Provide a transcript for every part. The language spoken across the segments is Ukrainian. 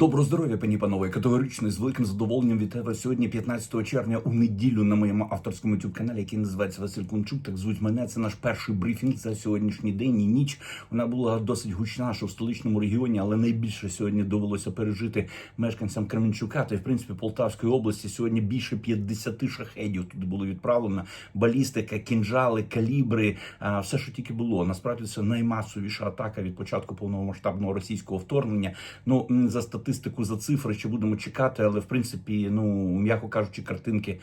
Доброго здоров'я, пані панове. Категорично з великим задоволенням вітаю вас сьогодні, 15 червня, у неділю на моєму авторському youtube каналі, який називається Василь Климчук. Так звуть мене. Це наш перший брифінг за сьогоднішній день і ніч. Вона була досить гучна, що в столичному регіоні, але найбільше сьогодні довелося пережити мешканцям Кременчука та й в принципі Полтавської області. Сьогодні більше 50 шахедів туди було відправлено. Балістика, кінжали, калібри, все, що тільки було. Насправді це наймасовіша атака від початку повномасштабного російського вторгнення. Ну за статистику, за цифри ще будемо чекати, але в принципі, ну м'яко кажучи, картинки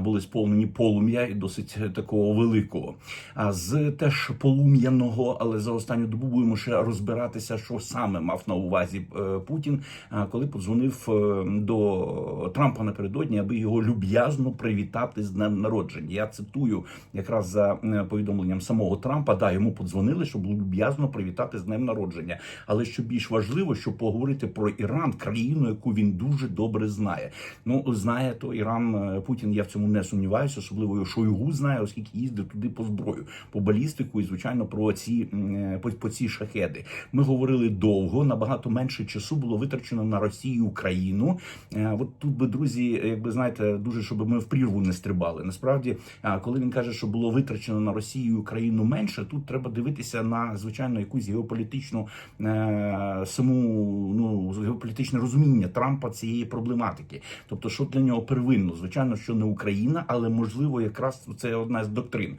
були сповнені полум'я і досить е, такого великого. А з теж полум'яного, але за останню добу будемо ще розбиратися, що саме мав на увазі е, Путін, коли подзвонив е, до Трампа напередодні, аби його люб'язно привітати з днем народження. Я цитую якраз за повідомленням самого Трампа. Да, йому подзвонили, щоб люб'язно привітати з днем народження. Але що більш важливо, щоб поговорити про Іран, країну, яку він дуже добре знає. Ну знає то Іран е, Путін. Я в цьому не сумніваюся, особливо Шойгу знає, оскільки їздив туди по зброю, по балістику і звичайно про ці е, по, по ці шахеди. Ми говорили довго. Набагато менше часу було витрачено на Росію Україну. Е, От тут би друзі, якби знаєте, дуже щоб ми в прірву не стрибали. Насправді, коли він каже, що було витрачено на Росію і Україну менше, тут треба дивитися на звичайно якусь геополітичну саму ну геополітичне розуміння Трампа цієї проблематики. Тобто, що для нього первинно, звичайно, що не Україна, але можливо, якраз це одна з доктрин.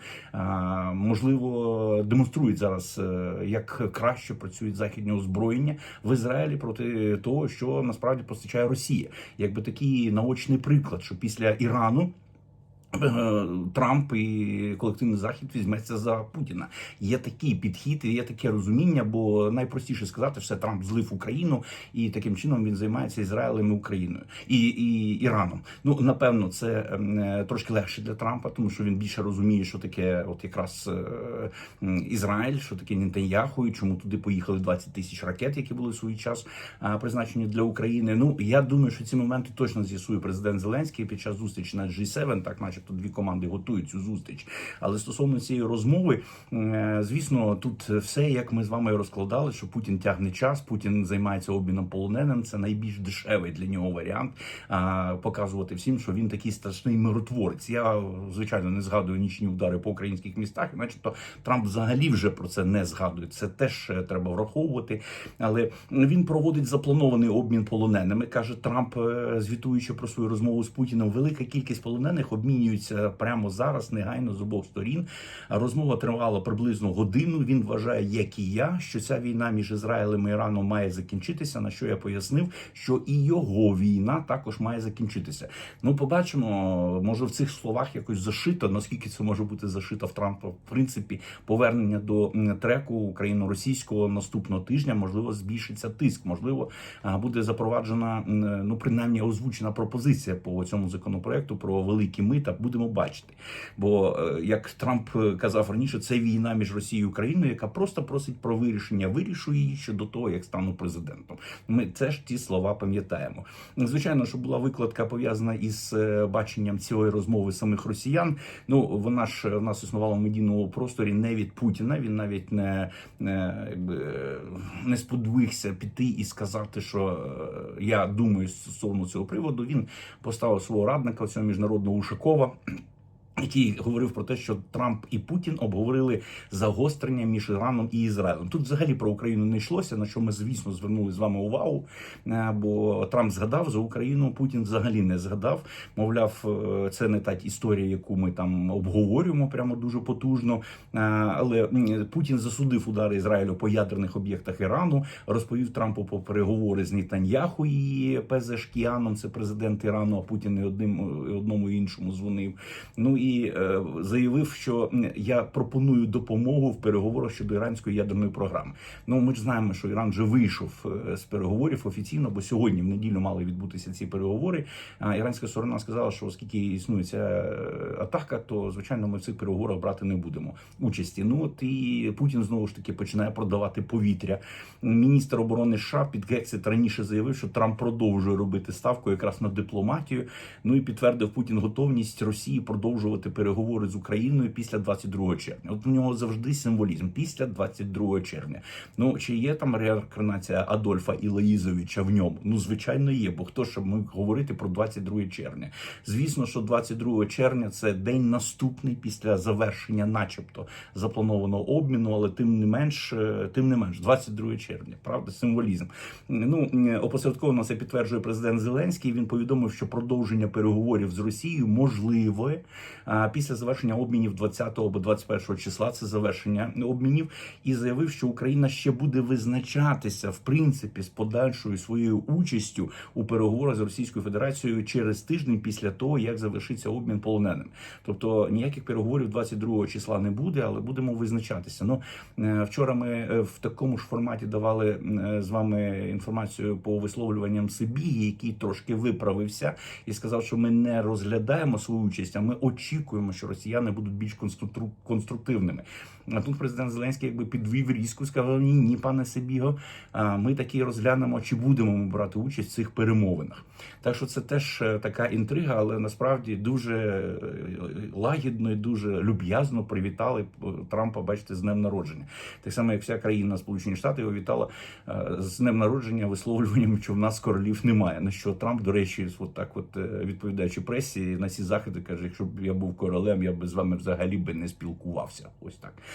Можливо, демонструють зараз, е, як краще працюють західні озброєння в Ізраїлі проти того, що насправді постачає Росія, якби такий наочний приклад, що після Ірану. Е, Трамп і колективний захід візьметься за Путіна. Є такий підхід, є таке розуміння, бо найпростіше сказати, що Трамп злив Україну, і таким чином він займається Ізраїлем і Україною і, і Іраном. Ну напевно, це ем, е, трошки легше для Трампа, тому що він більше розуміє, що таке, от якраз е, Ізраїль, що таке Нетаньяху, і чому туди поїхали 20 тисяч ракет, які були в свій час призначені для України. Ну я думаю, що ці моменти точно з'ясує президент Зеленський під час зустрічі на G7, так начебто дві команди готують цю зустріч. Але стосовно цієї розмови, е, звісно, тут все як ми з вами розкладали, що Путін тягне час, Путін займається обміном полоненим. Це найбільш дешевий для нього варіант показувати всім, що він такий страшний миротворець. Я звичайно не згадую нічні удари по українських містах, начебто Трамп взагалі вже про це не згадує. Це теж е, треба враховувати. Але він проводить запланований обмін полоненими. каже Трамп, е, звітуючи про свою розмову з Путіним. Велика кількість полонених обмінюється прямо зараз, негайно з обох сторін. Розмова тривала приблизно годину. Він вважає, як і я, що ця війна між Ізраїлем і Іраном має закінчитися. На що я пояснив, що і його війна також має закінчитися. Ну, побачимо, може в цих словах якось зашито. Наскільки це може бути зашито в Трампа, в принципі, повернення до треку україно-російського наступного тижня, можливо, збільшиться тиск. Можливо, буде запроваджена ну принаймні озвучена пропозиція по цьому законопроекту про великі мита. Будемо бачити. Бо е, як Трамп казав раніше, це війна між Росією і Україною, яка просто просить про вирішення. Вирішу її ще до того, як стану президентом. Ми це ж ті слова пам'ятаємо. Звичайно, що була викладка пов'язана із е, баченням цієї розмови самих росіян. Ну вона ж в нас існувала в медійному просторі не від Путіна. Він навіть не, не, якби, не сподвигся піти і сказати, що е, я думаю стосовно цього приводу. Він поставив свого радника цього міжнародного Ушакова. Який говорив про те, що Трамп і Путін обговорили загострення між Іраном і Ізраїлем. Тут взагалі про Україну не йшлося, на що ми, звісно, звернули з вами увагу. е, Бо Трамп згадав за Україну, Путін взагалі не згадав. Мовляв, е, це не та історія, яку ми там обговорюємо прямо дуже потужно. Е, Але Путін засудив удари Ізраїлю по ядерних об'єктах Ірану, розповів Трампу про переговори з Нетаньяху і Пезешкіаном, це президент Ірану. А Путін і одним і одному іншому дзвонив. Ну і е, заявив, що я пропоную допомогу в переговорах щодо іранської ядерної програми. Ну ми ж знаємо, що Іран вже вийшов е, з переговорів офіційно, бо сьогодні в неділю мали відбутися ці переговори. Іранська сторона сказала, що оскільки існує ця е, атака, то звичайно ми в цих переговорах брати не будемо участі. Ну от і Путін знову ж таки починає продавати повітря. Міністр оборони США під Гексит раніше заявив, що Трамп продовжує робити ставку якраз на дипломатію. Ну і підтвердив Путін готовність Росії продовжувати продовжувати переговори з Україною після 22 червня. От у нього завжди символізм після 22 червня. Ну чи є там реінкарнація Адольфа Ілоїзовича в ньому? Ну звичайно є. Бо хто ж ми говорити про 22 червня? Звісно, що 22 червня це день наступний після завершення, начебто, запланованого обміну, але тим не менш, е, тим не менш, 22 червня, правда, символізм. Ну е, опосередковано це підтверджує президент Зеленський. Він повідомив, що продовження переговорів з Росією можливе після завершення обмінів 20 або 21 числа. Це завершення обмінів, і заявив, що Україна ще буде визначатися в принципі з подальшою своєю участю у переговорах з Російською Федерацією через тиждень після того, як завершиться обмін полоненим. Тобто ніяких переговорів 22 числа не буде, але будемо визначатися. Ну е, вчора ми е, в такому ж форматі давали е, з вами інформацію по висловлюванням Сибіги, який трошки виправився і сказав, що ми не розглядаємо свою участь, а ми очікуємо, що росіяни будуть більш конструктивними. А тут президент Зеленський якби підвів різку, сказав: ні, ні, пане Сибіго, а ми таки розглянемо, чи будемо ми брати участь в цих перемовинах. Так що це теж е, така інтрига, але насправді дуже е, лагідно і дуже люб'язно привітали е, Трампа, бачите, з днем народження. Так само, як вся країна Сполучені Штати його вітала з днем народження висловлюванням, що в нас королів немає. На що Трамп, до речі, от так, от відповідаючи пресі на ці заходи, каже: якщо б я був королем, я б з вами взагалі би не спілкувався. Ось так.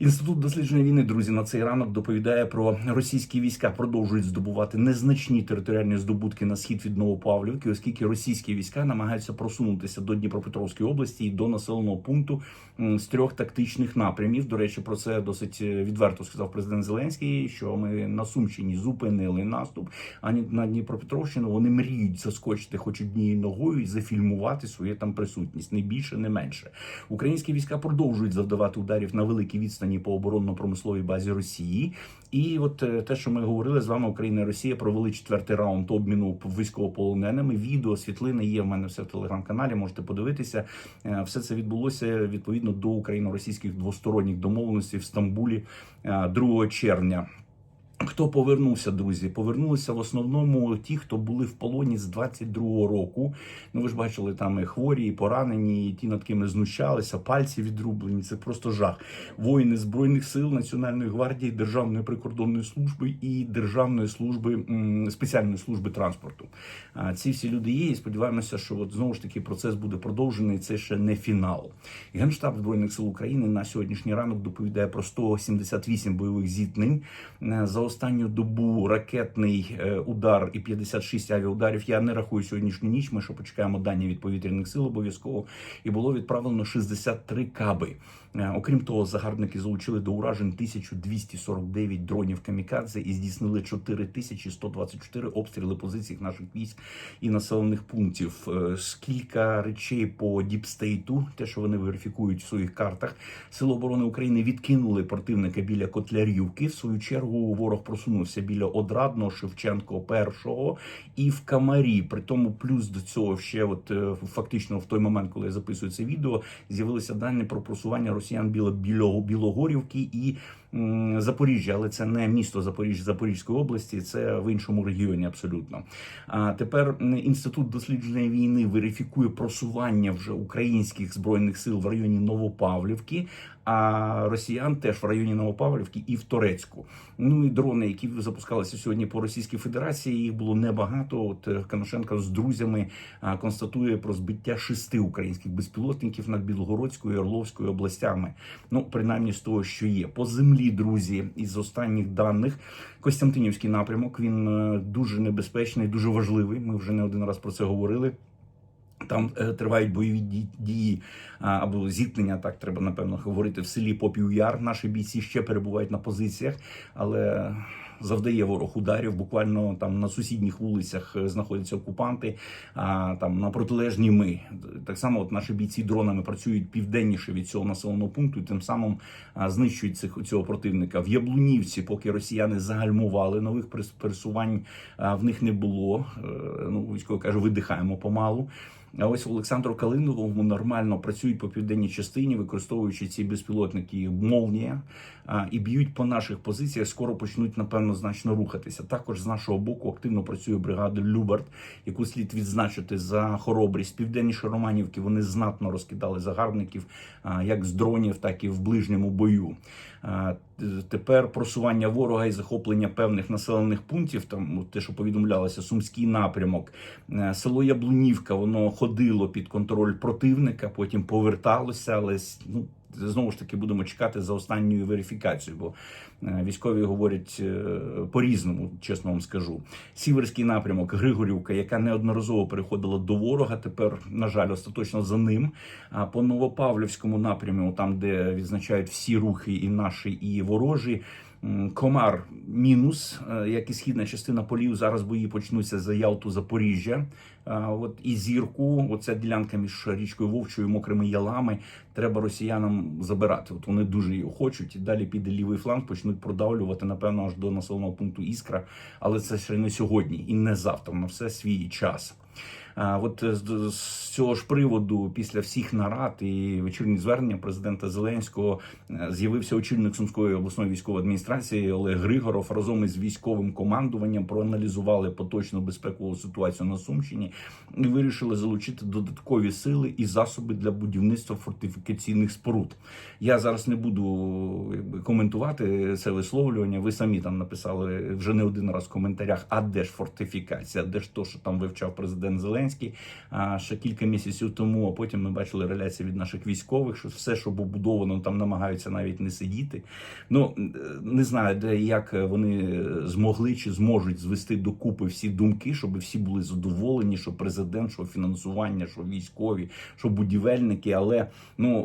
Інститут дослідження війни, друзі, на цей ранок доповідає про російські війська продовжують здобувати незначні територіальні здобутки на схід від Новопавлівки, оскільки російські війська намагаються просунутися до Дніпропетровської області і до населеного пункту з трьох тактичних напрямів. До речі, про це досить е, відверто сказав президент Зеленський, що ми на Сумщині зупинили наступ. А на Дніпропетровщину вони мріють заскочити хоч однією ногою і зафільмувати свою там присутність, не більше, не менше. Українські війська продовжують завдавати ударів на великій відстані по оборонно-промисловій базі Росії. І от е, те, що ми говорили з вами, Україна і Росія провели четвертий раунд обміну військовополоненими. Відео, світлини є в мене все в телеграм-каналі. Можете подивитися. Е, Все це відбулося відповідно до україно-російських двосторонніх домовленостей в Стамбулі е, 2 червня. Хто повернувся, друзі? Повернулися в основному ті, хто були в полоні з 22-го року. Ну ви ж бачили там і хворі, і поранені, і ті, над ким знущалися, пальці відрублені. Це просто жах. Воїни збройних сил Національної гвардії, Державної прикордонної служби і Державної служби спеціальної служби транспорту. А, Ці всі люди є. І сподіваємося, що от знову ж таки процес буде продовжений. Це ще не фінал. Генштаб збройних сил України на сьогоднішній ранок доповідає про 178 бойових зіткнень Е, за останню добу ракетний е, удар і 56 авіаударів. Я не рахую сьогоднішню ніч. Ми ще почекаємо дані від повітряних сил обов'язково. І було відправлено 63 каби. Е, Окрім того, загарбники залучили до уражень 1249 дронів камікадзе і здійснили 4124 обстріли позицій наших військ і населених пунктів. Е, Скільки речей по діпстейту, те, що вони верифікують в своїх картах, Сили оборони України відкинули противника біля Котлярівки. В свою чергу ворог просунувся біля Одрадного, Шевченко першого і в Камарі. При тому, плюс до цього ще, от е, фактично, в той момент, коли я записую це відео, з'явилися дані про просування росіян Білогорівки і Запоріжжя, але це не місто Запоріжжя Запорізької області, це в іншому регіоні абсолютно. А тепер інститут дослідження війни верифікує просування вже українських збройних сил в районі Новопавлівки. А росіян теж в районі Новопавлівки і в Торецьку. Ну і дрони, які запускалися сьогодні по Російській Федерації, їх було небагато. От е, Коношенко з друзями констатує про збиття шести українських безпілотників над Білгородською і Орловською областями. Ну, принаймні з того, що є по землі, друзі, із останніх даних. Костянтинівський напрямок він е, дуже небезпечний, дуже важливий. Ми вже не один раз про це говорили. Там е, тривають бойові дії або зіткнення, так треба напевно говорити в селі Попів-Яр. Наші бійці ще перебувають на позиціях, але завдає ворог ударів. Буквально там на сусідніх вулицях е, знаходяться окупанти, а там на протилежній ми. Так само, от наші бійці дронами працюють південніше від цього населеного пункту, і тим самим знищують цих цього противника. В Яблунівці, поки росіяни загальмували нових перес- пересувань, в них не було. Е, Ну військово каже, видихаємо помалу. А ось Олександру Калиновому нормально працюють по південній частині, використовуючи ці безпілотники молнія і б'ють по наших позиціях. Скоро почнуть напевно значно рухатися. Також з нашого боку активно працює бригада Любард, яку слід відзначити за хоробрість. Південніше Романівки вони знатно розкидали загарбників як з дронів, так і в ближньому бою. Тепер просування ворога і захоплення певних населених пунктів, там те, що повідомлялося, сумський напрямок, Е, село Яблунівка, воно ходило під контроль противника, потім поверталося, але ну. Знову ж таки будемо чекати за останньою верифікацією, бо е, військові говорять е, по-різному, чесно вам скажу. Сіверський напрямок, Григорівка, яка неодноразово переходила до ворога. Тепер, на жаль, остаточно за ним. А по Новопавлівському напряму, там де відзначають всі рухи, і наші, і ворожі. Комар мінус, е, як і східна частина полів. Зараз бої почнуться за Ялту Запоріжжя. От і зірку, оця ділянка між річкою Вовчою мокрими ялами. Треба росіянам забирати. От вони дуже її хочуть. І далі піде лівий фланг, почнуть продавлювати, напевно, аж до населеного пункту Іскра. Але це ще не сьогодні і не завтра. На все свій час. От е, з, з цього ж приводу, після всіх нарад і вечірні звернення президента Зеленського е, з'явився очільник Сумської обласної військової адміністрації Олег Григоров разом із військовим командуванням проаналізували поточну безпекову ситуацію на Сумщині і вирішили залучити додаткові сили і засоби для будівництва фортифікаційних споруд. Я зараз не буду якби, коментувати це висловлювання. Ви самі там написали вже не один раз в коментарях. А де ж фортифікація? Де ж то, що там вивчав президент Зеленський? А ще кілька місяців тому. А потім ми бачили реляції від наших військових, що все, що побудовано, там намагаються навіть не сидіти. Ну не знаю, де як вони змогли чи зможуть звести докупи всі думки, щоб всі були задоволені, що президент, що фінансування, що військові, що будівельники, але ну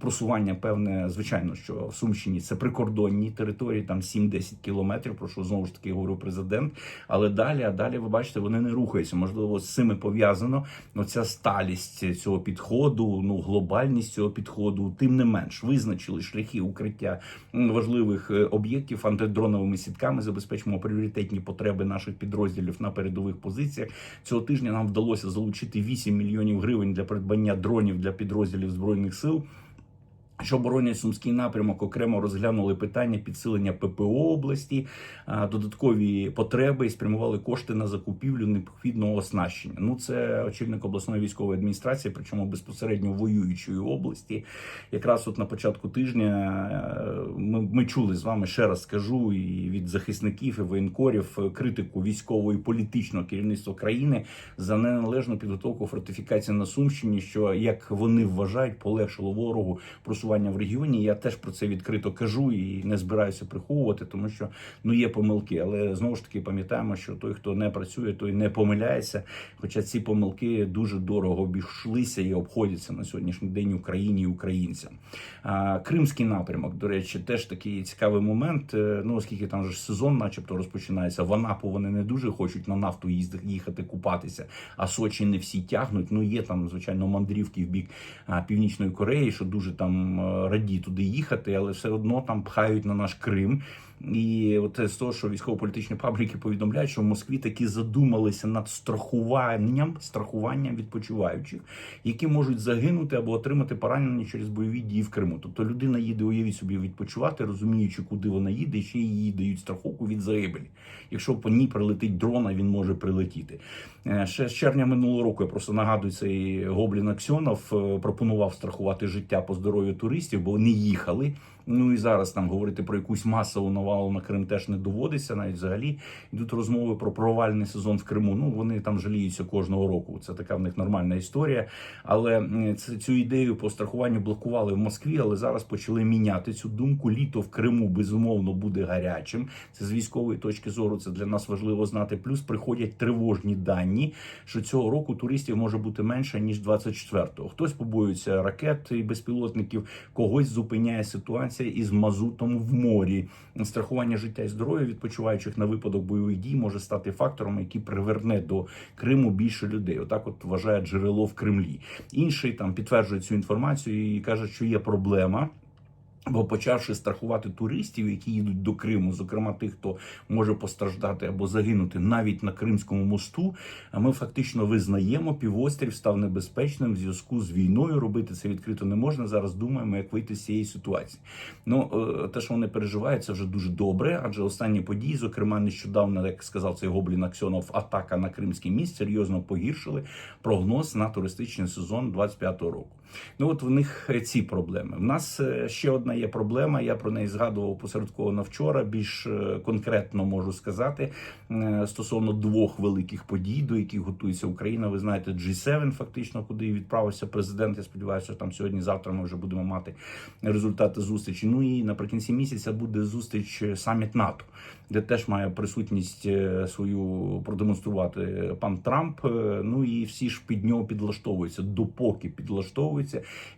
просування певне, звичайно, що в Сумщині це прикордонні території, там 7-10 кілометрів, про що знову ж таки говорив президент. Але далі, а далі ви бачите, вони не рухаються. Можливо, з цими пов'язано оця сталість цього підходу, ну глобальність цього підходу. Тим не менш, визначили шляхи укриття важливих е, об'єктів антидроновими сітками. Забезпечимо пріоритетні потреби наших підрозділів на передових позиціях. Цього тижня нам вдалося залучити 8 мільйонів гривень для придбання дронів для підрозділів збройних сил. Що боронять сумський напрямок, окремо розглянули питання підсилення ППО області, додаткові потреби і спрямували кошти на закупівлю необхідного оснащення. Ну це очільник обласної військової адміністрації, причому безпосередньо воюючої області. Якраз от на початку тижня е, ми, ми чули з вами ще раз скажу і від захисників і воєнкорів е, критику військового і політичного керівництва країни за неналежну підготовку фортифікації на Сумщині, що як вони вважають, полегшило ворогу просування в регіоні. Я теж про це відкрито кажу і не збираюся приховувати, тому що ну є помилки. Але знову ж таки пам'ятаємо, що той, хто не працює, той не помиляється. Хоча ці помилки дуже дорого обійшлися і обходяться на сьогоднішній день Україні і українцям. Кримський напрямок, до речі, теж такий цікавий момент. Е, Ну оскільки там же сезон, начебто, розпочинається. В Анапу вони не дуже хочуть на нафту їхати купатися, а Сочі не всі тягнуть. Ну є там, звичайно, мандрівки в бік Північної Кореї, що дуже там раді туди їхати, але все одно там пхають на наш Крим. І от з того, що військово-політичні пабліки повідомляють, що в Москві таки задумалися над страхуванням страхуванням відпочиваючих, які можуть загинути або отримати поранення через бойові дії в Криму. Тобто людина їде, уявіть собі, відпочивати, розуміючи, куди вона їде, ще їй дають страховку від загибелі. Якщо по ній прилетить дрон, а він може прилетіти. Е, Ще з червня минулого року я просто нагадую, цей Гоблін Аксьонов е, пропонував страхувати життя по здоров'ю туристів, бо вони їхали. Ну і зараз там говорити про якусь масову навалу на Крим теж не доводиться. Навіть взагалі йдуть розмови про провальний сезон в Криму. Ну вони там жаліються кожного року. Це така в них нормальна історія. Але цю ідею по страхуванню блокували в Москві, але зараз почали міняти цю думку. Літо в Криму безумовно буде гарячим. Це з військової точки зору. Це для нас важливо знати. Плюс приходять тривожні дані, що цього року туристів може бути менше ніж 24-го. Хтось побоюється ракет і безпілотників, когось зупиняє ситуація із мазутом в морі. Страхування життя і здоров'я відпочиваючих на випадок бойових дій може стати фактором, який приверне до Криму більше людей. Отак, от вважає джерело в Кремлі. Інший там підтверджує цю інформацію і каже, що є проблема. Бо почавши страхувати туристів, які їдуть до Криму, зокрема тих, хто може постраждати або загинути навіть на Кримському мосту, а ми фактично визнаємо, півострів став небезпечним в зв'язку з війною. Робити це відкрито не можна. Зараз думаємо, як вийти з цієї ситуації. Ну е, те, що вони переживають, це вже дуже добре. Адже останні події, зокрема, нещодавно, як сказав цей гоблін Аксьонов, атака на Кримський міст серйозно погіршили прогноз на туристичний сезон 25-го року. Ну от в них ці проблеми. В нас е, ще одна є проблема. Я про неї згадував посередковано вчора. Більш е, конкретно можу сказати е, стосовно двох великих подій, до яких готується Україна. Ви знаєте, G7, фактично, куди відправився президент. Я сподіваюся, що там сьогодні-завтра ми вже будемо мати результати зустрічі. Ну і наприкінці місяця буде зустріч саміт НАТО, де теж має присутність свою продемонструвати пан Трамп. Ну і всі ж під нього підлаштовуються, допоки підлаштовуються,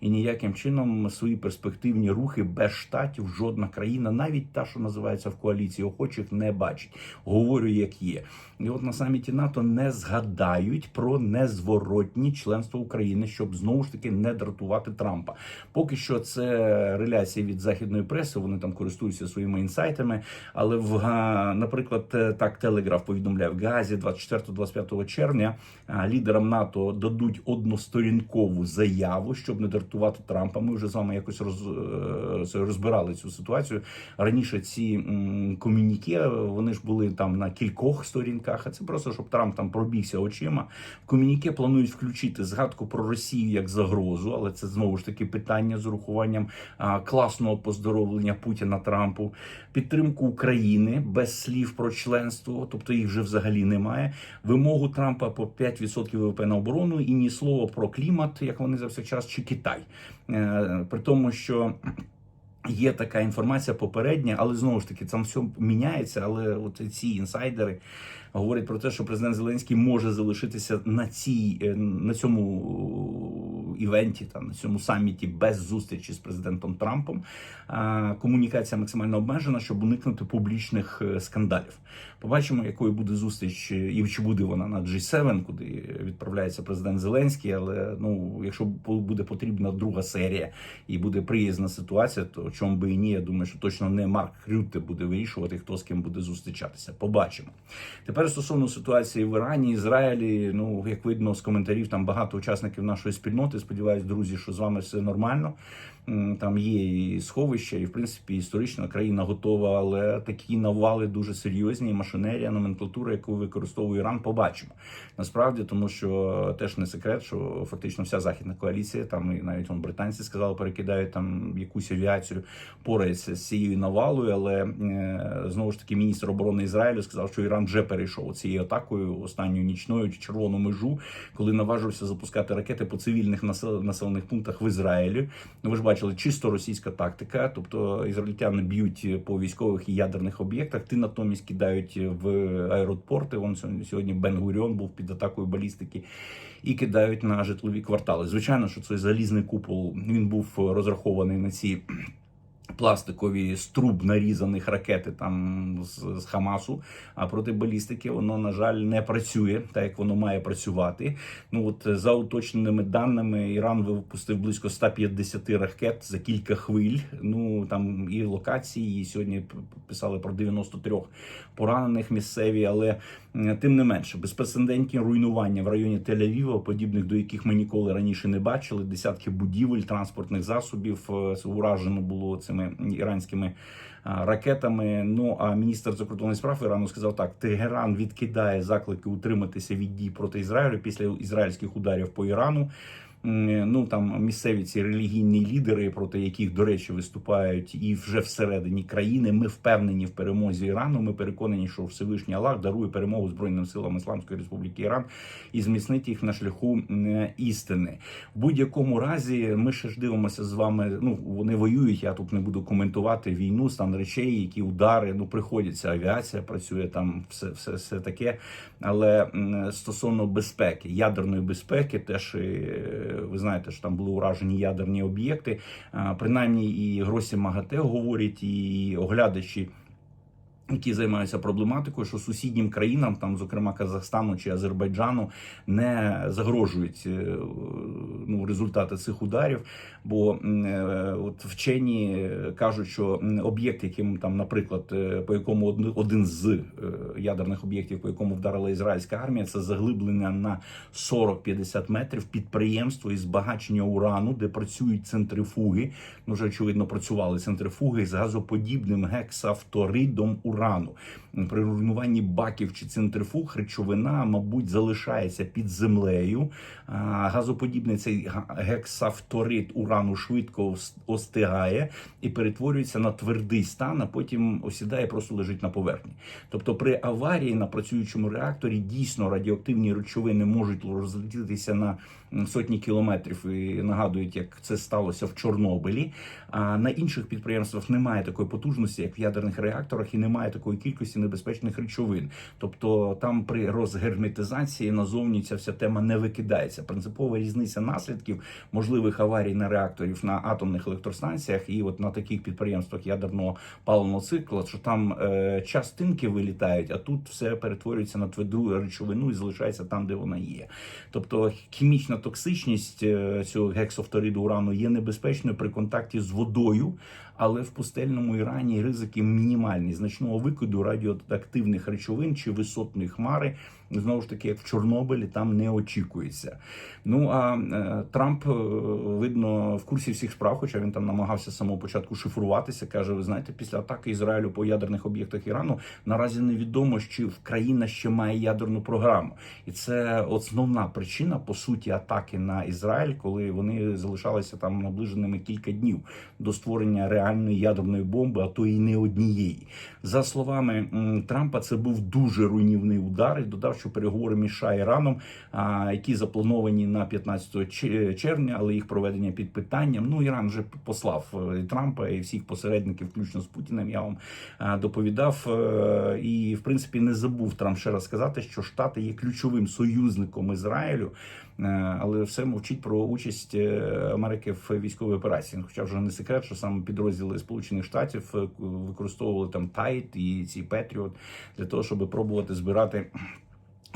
і ніяким чином свої перспективні рухи без штатів жодна країна, навіть та, що називається в коаліції охочих, не бачить. Говорю, як є. І от на саміті НАТО не згадають про незворотні членство України, щоб знову ж таки не дратувати Трампа. Поки що це реляція від західної преси. Вони там користуються своїми інсайтами. Але в наприклад, так Телеграф повідомляє в Газі 24-25 червня лідерам НАТО дадуть односторінкову заяву, щоб не дратувати Трампа. Ми вже з вами якось роз, розбирали цю ситуацію. Раніше ці комюніке вони ж були там на кількох сторінках. А це просто щоб Трамп там пробігся очима. В планують включити згадку про Росію як загрозу, але це знову ж таки питання з урахуванням класного поздоровлення Путіна Трампу, підтримку України без слів про членство, тобто їх вже взагалі немає. Вимогу Трампа по 5% ВВП на оборону і ні слова про клімат, як вони за все час, чи Китай, Е, при тому, що. Є така інформація попередня, але знову ж таки там все міняється. Але от ці інсайдери говорять про те, що президент Зеленський може залишитися на цій е, на цьому івенті, там на цьому саміті без зустрічі з президентом Трампом. Комунікація максимально обмежена, щоб уникнути публічних е, скандалів. Побачимо, якою буде зустріч, е, і чи буде вона на G7, куди відправляється президент Зеленський. Але ну, якщо буде потрібна друга серія і буде приязна ситуація, то чому би і ні, я думаю, що точно не Марк Рютте буде вирішувати, хто з ким буде зустрічатися. Побачимо. Тепер стосовно ситуації в Ірані, Ізраїлі, ну як видно з коментарів, там багато учасників нашої спільноти. Сподіваюсь, друзі, що з вами все нормально. Там є і сховища, і в принципі історична країна готова, але такі навали дуже серйозні. Машинерія, номенклатура, яку використовує Іран, побачимо насправді, тому що теж не секрет, що фактично вся західна коаліція, там і навіть он британці сказали, перекидають там якусь авіацію, порається з цією навалою. Але е, знову ж таки, міністр оборони Ізраїлю сказав, що Іран вже перейшов цією атакою останньою нічною червону межу, коли наважився запускати ракети по цивільних населених пунктах в Ізраїлі. Ну ви ж бачили, чисто російська тактика, тобто ізраїльтяни б'ють по військових і ядерних об'єктах. Ти натомість кидають в аеропорти. Вон сьогодні Бен-Гуріон був під атакою балістики і кидають на житлові квартали. Звичайно, що цей залізний купол він був розрахований на ці пластикові струб нарізаних ракети там з, з Хамасу. А проти балістики воно на жаль не працює, так як воно має працювати. Ну от за уточненими даними, Іран випустив близько 150 ракет за кілька хвиль. Ну там і локації, і сьогодні писали про 93 поранених місцеві, але тим не менше безпрецедентні руйнування в районі Тель-Авіва, подібних до яких ми ніколи раніше не бачили. Десятки будівель, транспортних засобів е, уражено було цими іранськими ракетами. Ну а міністр закордонних справ Ірану сказав так: Тегеран відкидає заклики утриматися від дій проти Ізраїлю після ізраїльських ударів по Ірану ну там місцеві ці релігійні лідери, проти яких, до речі, виступають і вже всередині країни. Ми впевнені в перемозі Ірану. Ми переконані, що Всевишній Аллах дарує перемогу Збройним силам Ісламської Республіки Іран і зміцнить їх на шляху істини. В будь-якому разі ми ще ж дивимося з вами. Ну вони воюють. Я тут не буду коментувати війну, стан речей, які удари ну приходяться. Авіація працює там, все, все, все таке. Але стосовно безпеки, ядерної безпеки, теж ви знаєте, що там були уражені ядерні об'єкти. Принаймні, і Гросі МАГАТЕ говорять, і оглядачі які займаються проблематикою, що сусіднім країнам, там, зокрема Казахстану чи Азербайджану, не загрожують е, ну, результати цих ударів. Бо е, от вчені кажуть, що об'єкт, яким там, наприклад, е, по якому один- з ядерних об'єктів, по якому вдарила ізраїльська армія, це заглиблення на 40-50 метрів підприємство із збагачення урану, де працюють центрифуги. Ну вже очевидно працювали центрифуги з газоподібним гексафторидом урану. При руйнуванні баків чи центрифуг речовина, мабуть, залишається під землею. Газоподібний цей гексафторид урану швидко остигає і перетворюється на твердий стан, а потім осідає, просто лежить на поверхні. Тобто, при аварії на працюючому реакторі дійсно радіоактивні речовини можуть розлетітися на сотні кілометрів і нагадують, як це сталося в Чорнобилі. А на інших підприємствах немає такої потужності, як в ядерних реакторах, і немає такої кількості небезпечних речовин. Тобто там при розгерметизації назовні ця вся тема не викидається. Принципова різниця наслідків можливих аварій на реакторів на атомних електростанціях і от на таких підприємствах ядерного паливного цикла, що там е, частинки вилітають, а тут все перетворюється на тверду речовину і залишається там, де вона є. Тобто хімічна токсичність е, цього гексофториду урану є небезпечною при контакті з водою, але в пустельному Ірані ризики мінімальні значного викиду радіоактивних речовин чи висотної хмари. Знову ж таки, як в Чорнобилі, там не очікується. Ну а е, Трамп е, видно в курсі всіх справ, хоча він там намагався з самого початку шифруватися. каже: ви знаєте, після атаки Ізраїлю по ядерних об'єктах Ірану наразі невідомо, чи країна ще має ядерну програму, і це основна причина по суті атаки на Ізраїль, коли вони залишалися там наближеними кілька днів до створення реальної ядерної бомби, а то і не однієї. За словами Трампа, це був дуже руйнівний удар. І додав, що переговори між США і Іраном, які заплановані на 15 ч- червня, але їх проведення під питанням. Ну Іран вже послав е, і Трампа і всіх посередників, включно з Путіним. Я вам доповідав. е, І в принципі не забув Трамп ще раз сказати, що Штати є ключовим союзником Ізраїлю. Е, але все мовчить про участь е, Америки в військовій операції. Хоча вже не секрет, що саме підрозділи Сполучених Штатів е, використовували там Тайт і ці Петріот для того, щоб пробувати збирати.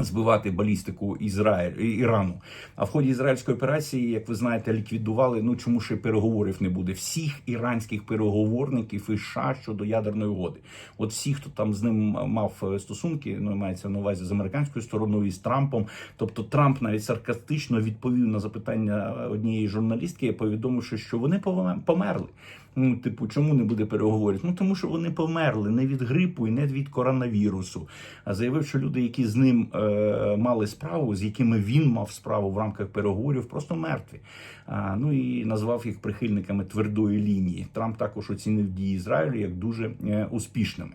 Збивати балістику Ізраїль Ірану. А в ході ізраїльської операції, як ви знаєте, ліквідували. Ну чому ще переговорів не буде? Всіх іранських переговорників і США щодо ядерної угоди. От всі, хто там з ним мав е, стосунки, ну мається на увазі з американською стороною і з Трампом. Тобто Трамп навіть саркастично відповів на запитання однієї журналістки, повідомивши, що вони померли. Ну, типу, чому не буде переговорів? Ну тому що вони померли не від грипу і не від коронавірусу. А заявив, що люди, які з ним е, мали справу, з якими він мав справу в рамках переговорів, просто мертві. А, ну і назвав їх прихильниками твердої лінії. Трамп також оцінив дії Ізраїлю як дуже е, успішними.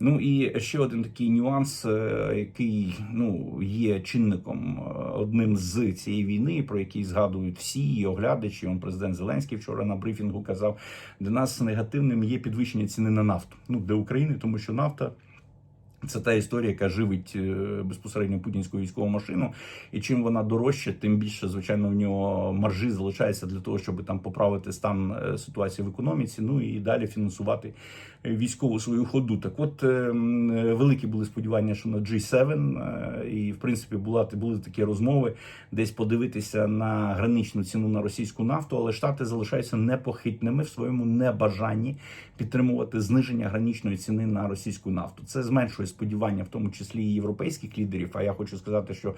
Ну і ще один такий нюанс, е, який ну є чинником е, одним з цієї війни, про який згадують всі і оглядачі. Он президент Зеленський вчора на брифінгу казав, для нас негативним є підвищення ціни на нафту. Ну для України, тому що нафта. Це та історія, яка живить е, безпосередньо путінську військову машину, і чим вона дорожча, тим більше звичайно в нього маржі залишається для того, щоб там поправити стан е, ситуації в економіці. Ну і далі фінансувати військову свою ходу. Так, от е, м, е, великі були сподівання, що на G7, е, і в принципі була були такі розмови, десь подивитися на граничну ціну на російську нафту, але штати залишаються непохитними в своєму небажанні підтримувати зниження граничної ціни на російську нафту. Це зменшує сподівання, в тому числі і європейських лідерів. А я хочу сказати, що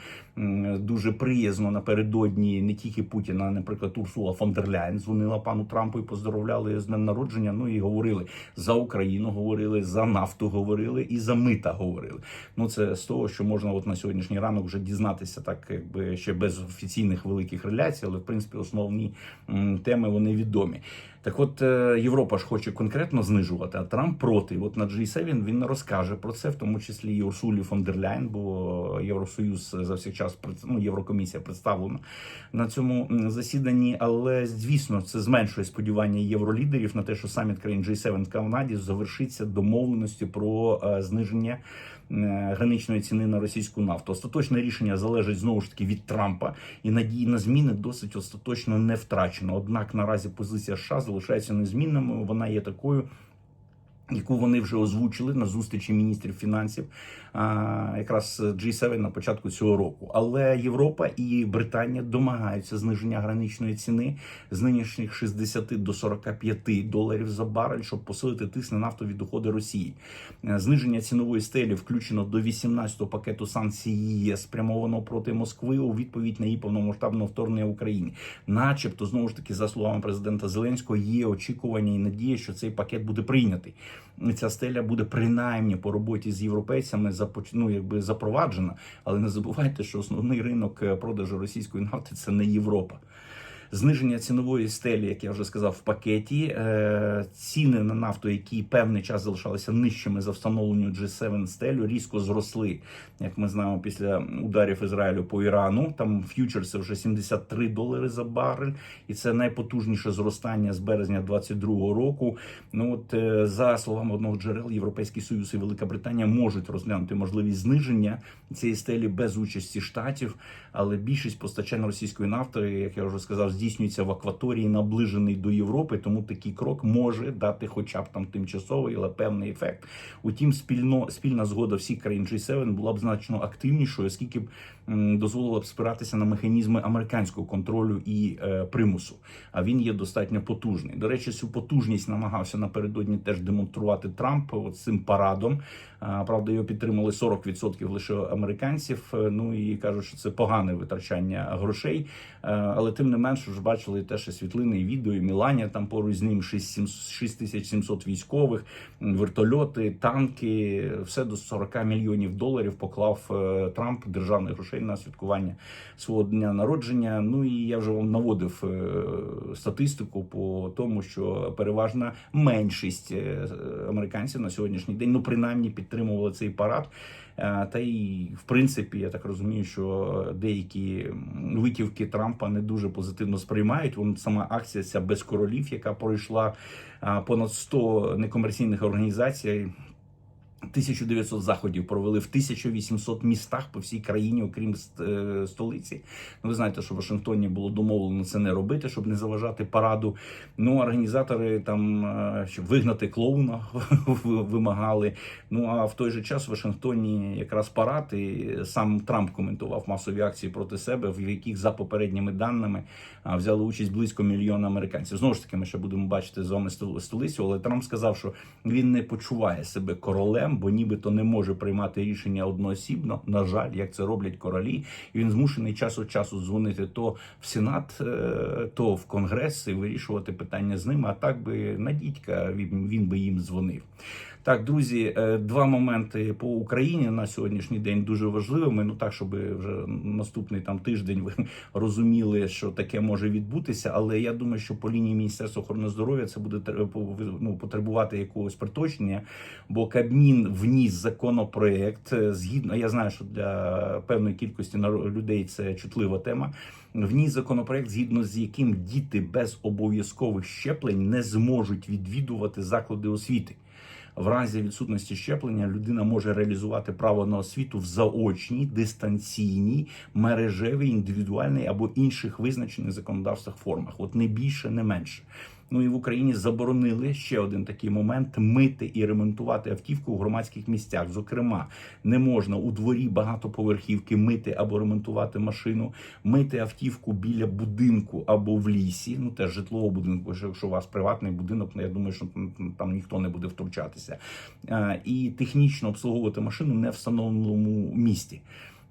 дуже приязно напередодні не тільки Путіна, а, наприклад, Урсула фон дер Ляйн дзвонила пану Трампу і поздоровляли з днем народження. Ну і говорили за Україну, говорили за нафту, говорили і за мита говорили. Ну це з того, що можна от на сьогоднішній ранок вже дізнатися, так якби ще без офіційних великих реляцій, але в принципі основні теми вони відомі. Так, от е, Європа ж хоче конкретно знижувати, а Трамп проти. От на G7 він розкаже про це, в тому числі і Урсулі фон дер Ляйн, бо Євросоюз за всіх час ну, Єврокомісія представлена на цьому засіданні. Але звісно, це зменшує сподівання євролідерів на те, що саміт країн G7 в Канаді завершиться домовленості про е, зниження е, граничної ціни на російську нафту. Остаточне рішення залежить знову ж таки від Трампа, і надії на зміни досить остаточно не втрачено. Однак наразі позиція США залишається незмінною. Вона є такою. Яку вони вже озвучили на зустрічі міністрів фінансів, а, якраз G7 на початку цього року. Але Європа і Британія домагаються зниження граничної ціни з нинішніх 60 до 45 доларів за барель, щоб посилити тиск на нафтові доходи Росії. Е, Зниження цінової стелі включено до 18-го пакету санкцій ЄС, спрямованого проти Москви у відповідь на її повномасштабне вторгнення в Україні. Начебто, знову ж таки, за словами президента Зеленського, є очікування і надія, що цей пакет буде прийнятий. Ця стеля буде принаймні по роботі з європейцями ну, якби запроваджена. Але не забувайте, що основний ринок е, продажу російської нафти це не Європа. Зниження цінової стелі, як я вже сказав, в пакеті Е, ціни на нафту, які певний час залишалися нижчими за встановленню G7 стелю, різко зросли. Як ми знаємо, після ударів Ізраїлю по Ірану, там ф'ючерси вже 73 долари за барель, і це найпотужніше зростання з березня 2022 року. Ну от е, за словами одного джерел, Європейський Союз і Велика Британія можуть розглянути можливість зниження цієї стелі без участі штатів, але більшість постачань російської нафти, як я вже сказав, здійснюється в акваторії, наближений до Європи. Тому такий крок може дати, хоча б там тимчасовий, але певний ефект. Утім, спільно спільна згода всіх країн G7 була б значно активнішою, оскільки б дозволила б спиратися на механізми американського контролю і е, примусу. А він є достатньо потужний. До речі, цю потужність намагався напередодні теж демонструвати Трамп от цим парадом. Правда, його підтримали 40% лише американців. Е, Ну і кажуть, що це погане витрачання грошей. Е, Але тим не менше, вже бачили теж світлини і відео. І Міланія там поруч з ним 6700 військових, вертольоти, танки. Все до 40 мільйонів доларів поклав е, Трамп державних грошей на святкування свого дня народження. Ну і я вже вам наводив е, статистику по тому, що переважна меншість е, американців на сьогоднішній день, ну принаймні, підтримували цей парад. Та й в принципі, я так розумію, що деякі витівки Трампа не дуже позитивно сприймають. Вон сама акція ця без королів, яка пройшла понад 100 некомерційних організацій. 1900 заходів провели в 1800 містах по всій країні, окрім е, столиці. Ну, ви знаєте, що в Вашингтоні було домовлено це не робити, щоб не заважати параду. Ну, організатори там, е, щоб вигнати клоуна, вимагали. Ну а в той же час в Вашингтоні якраз парад, і сам Трамп коментував масові акції проти себе, в яких за попередніми даними взяли участь близько мільйона американців. Знову ж таки, ми ще будемо бачити з вами стол- столицю, але Трамп сказав, що він не почуває себе королем, бо нібито не може приймати рішення одноосібно. На жаль, як це роблять королі, і він змушений час від часу дзвонити то в Сенат, е, то в Конгрес і вирішувати питання з ними. А так би на дідька він, він би їм дзвонив. Так, друзі, е, два моменти по Україні на сьогоднішній день дуже важливими. Ну так, щоб вже наступний там тиждень ви розуміли, що таке може відбутися. Але я думаю, що по лінії Міністерства охорони здоров'я це буде ну, потребувати якогось приточнення, бо Кабмін вніс законопроект е, згідно. Я знаю, що для певної кількості людей це чутлива тема. Вніс законопроект, згідно з яким діти без обов'язкових щеплень не зможуть відвідувати заклади освіти. В разі відсутності щеплення людина може реалізувати право на освіту в заочній, дистанційній, мережевій, індивідуальній або інших визначених законодавствах формах. От не більше, не менше. Ну і в Україні заборонили ще один такий момент мити і ремонтувати автівку у громадських місцях. Зокрема, не можна у дворі багатоповерхівки мити або ремонтувати машину, мити автівку біля будинку або в лісі. Ну теж житлового будинку. Якщо у вас приватний будинок, ну я думаю, що там- ніхто не буде втручатися. Е, І технічно обслуговувати машину не встановленому місті.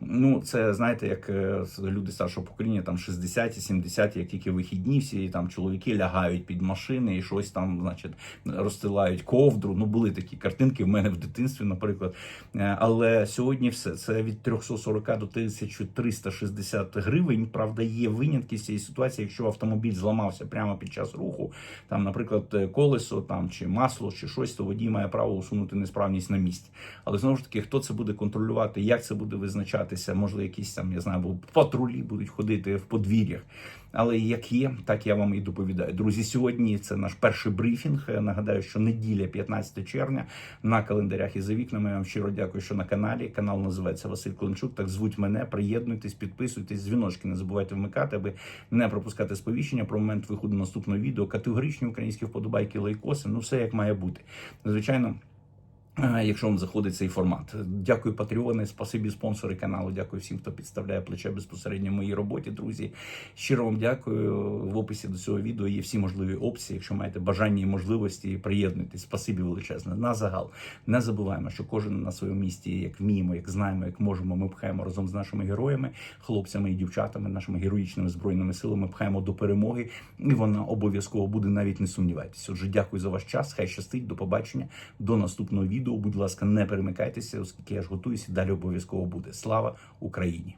Ну, це знаєте, як е, люди старшого покоління, там 60-ті, 70-ті, як тільки вихідні, всі там чоловіки лягають під машини і щось там, значить, розстилають ковдру. Ну, були такі картинки в мене в дитинстві, наприклад. Е, Але сьогодні все це від 340 до 1360 гривень. Правда, є винятки з цієї ситуації, якщо автомобіль зламався прямо під час руху, там, наприклад, е, колесо там чи масло, чи щось, то водій має право усунути несправність на місці. Але знову ж таки, хто це буде контролювати, як це буде визначати? З'являтися, можливо, якісь там, я знаю, або патрулі будуть ходити в подвір'ях. Але як є, так я вам і доповідаю. Друзі, сьогодні це наш перший брифінг. Е, Нагадаю, що неділя, 15 червня, на календарях і за вікнами. Я вам щиро дякую, що на каналі. Канал називається Василь Климчук. Так звуть мене. Приєднуйтесь, підписуйтесь, дзвіночки не забувайте вмикати, аби не пропускати сповіщення про момент виходу наступного відео. Категоричні українські вподобайки, лайкоси. Ну все як має бути. Звичайно. Е, Якщо вам заходить цей формат, дякую патреони, спасибі спонсори каналу. Дякую всім, хто підставляє плече безпосередньо в моїй роботі. Друзі, щиро вам дякую. В описі до цього відео є всі можливі опції. Якщо маєте бажання і можливості, приєднуйтесь. Спасибі величезне. На загал не забуваємо, що кожен на своєму місці, як вміємо, як знаємо, як можемо. Ми пхаємо разом з нашими героями, хлопцями і дівчатами, нашими героїчними збройними силами. Пхаємо до перемоги, і вона обов'язково буде. Навіть не сумнівайтесь. Отже, дякую за ваш час. Хай щастить. До побачення. До наступного відео. Будь ласка, не перемикайтеся, оскільки я ж готуюся. Далі обов'язково буде. Слава Україні!